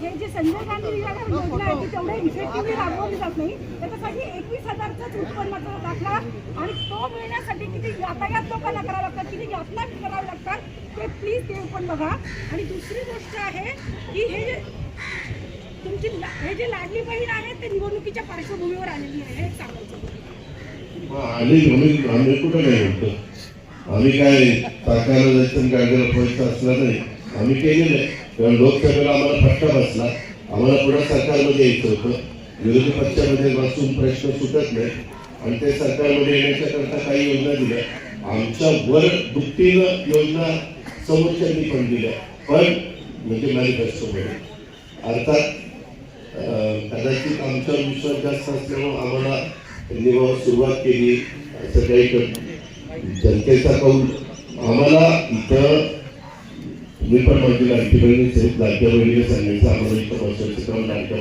हे जे संजय गांधी योजना आहे तेवढ्या इफेक्टिव्हली राबवली जात नाही. त्याच्यासाठी एकवीस हजारचाच उत्पन्नाचा दाखला आणि तो मिळण्यासाठी किती यातायात लोकांना करावं लागतात किती यातना कराव्या लागतात ते प्लीज ते पण बघा. आणि दुसरी गोष्ट आहे की हे तुमची हे जे लाडली बहीण आहे ते निवडणुकीच्या पार्श्वभूमीवर आलेली आहे हे सांगायचं आम्ही कुठं नाही म्हणतो आम्ही काय सरकारला जायचं काय गरज असलं नाही आम्ही केलेलं आहे. कारण लोकसभेला आम्हाला फटका बसला. आम्हाला पुढे सरकारमध्ये यायचं होतं. विरोधी पक्षामध्ये बसून प्रश्न सुटत नाही. आणि ते सरकारमध्ये येण्याच्याकरता काही योजना दिल्या. आमच्या वर दुपटीनं योजना समोरच्यांनी पण दिल्या. पण म्हणजे मॅनिफेस्टोमध्ये. अर्थात कदाचित आमचा विश्वास जास्त असल्यामुळे आम्हाला त्यांनी बाबा सुरुवात केली असं काही जनतेचा कौल. आम्हाला इथं मी पण माझी लाडकी बहिणीच आहे लाडक्या बहिणीने सांगायचं आम्हाला इथं वर्षाचं काम लाडक्या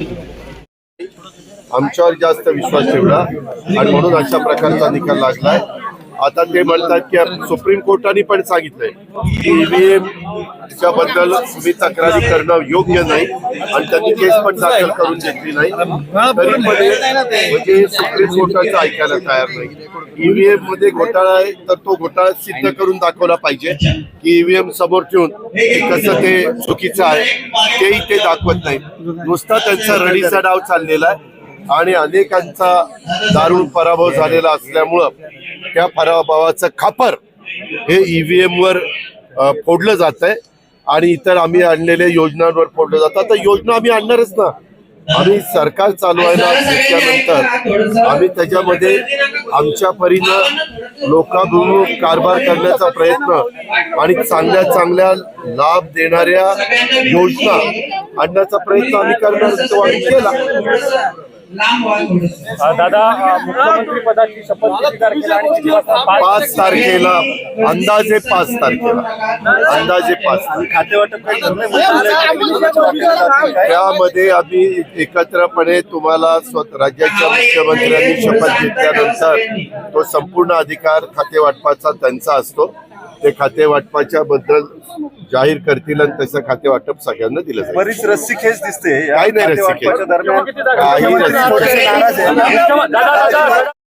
तू? आमच्यावर जास्त विश्वास ठेवला आणि म्हणून अशा प्रकारचा निकाल लागलाय. आता ते म्हणतात की सुप्रीम कोर्टाने पण सांगितलंय की ईव्हीएम च्या बद्दल तुम्ही तक्रारी करणं योग्य नाही आणि त्यांनी केस पण दाखल करून घेतली नाही. तरी पण म्हणजे सुप्रीम कोर्टाचं ऐकायला तयार नाही. ईव्हीएममध्ये घोटाळा आहे तर तो घोटाळा सिद्ध करून दाखवला पाहिजे की ईव्हीएम समोर ठेवून कसं ते चुकीचं आहे तेही ते दाखवत नाही. नुसता त्यांचा रडीचा डाव चाललेला आहे आणि अनेकांचा दारुण पराभव झालेला असल्यामुळं त्या पराभवाचं खापर हे ईव्हीएम वर फोडलं जात आहे आणि इतर आम्ही आणलेल्या योजनांवर फोडलं जातं. तर योजना आम्ही आणणारच ना. आम्ही सरकार चालवायला घेतल्यानंतर आम्ही त्याच्यामध्ये आमच्या परीनं लोकाभिमुख कारभार करण्याचा प्रयत्न आणि चांगल्या चांगल्या लाभ देणाऱ्या योजना आणण्याचा प्रयत्न आम्ही करणार तो आम्ही केला. दादा मुख्यमंत्री पदाची शपथ किती तारखेला आणि किती वाजता पाच तारखेला अंदाजे पाच तारखेला. अंदाजे पाच त्यामध्ये आम्ही एकत्रपणे तुम्हाला स्व- राज्याच्या मुख्यमंत्र्यांनी शपथ घेतल्यानंतर तो संपूर्ण अधिकार खाते वाटपाचा त्यांचा असतो. ते खाते वाटपाच्या बद्दल जाहीर करतील आणि तसं खाते वाटप सगळ्यांना दिलं जाईल. बरीच रस्सी खेच दिसते काही नाही रस्सी खेच. खातेवाटपाच्या दरम्यान. काही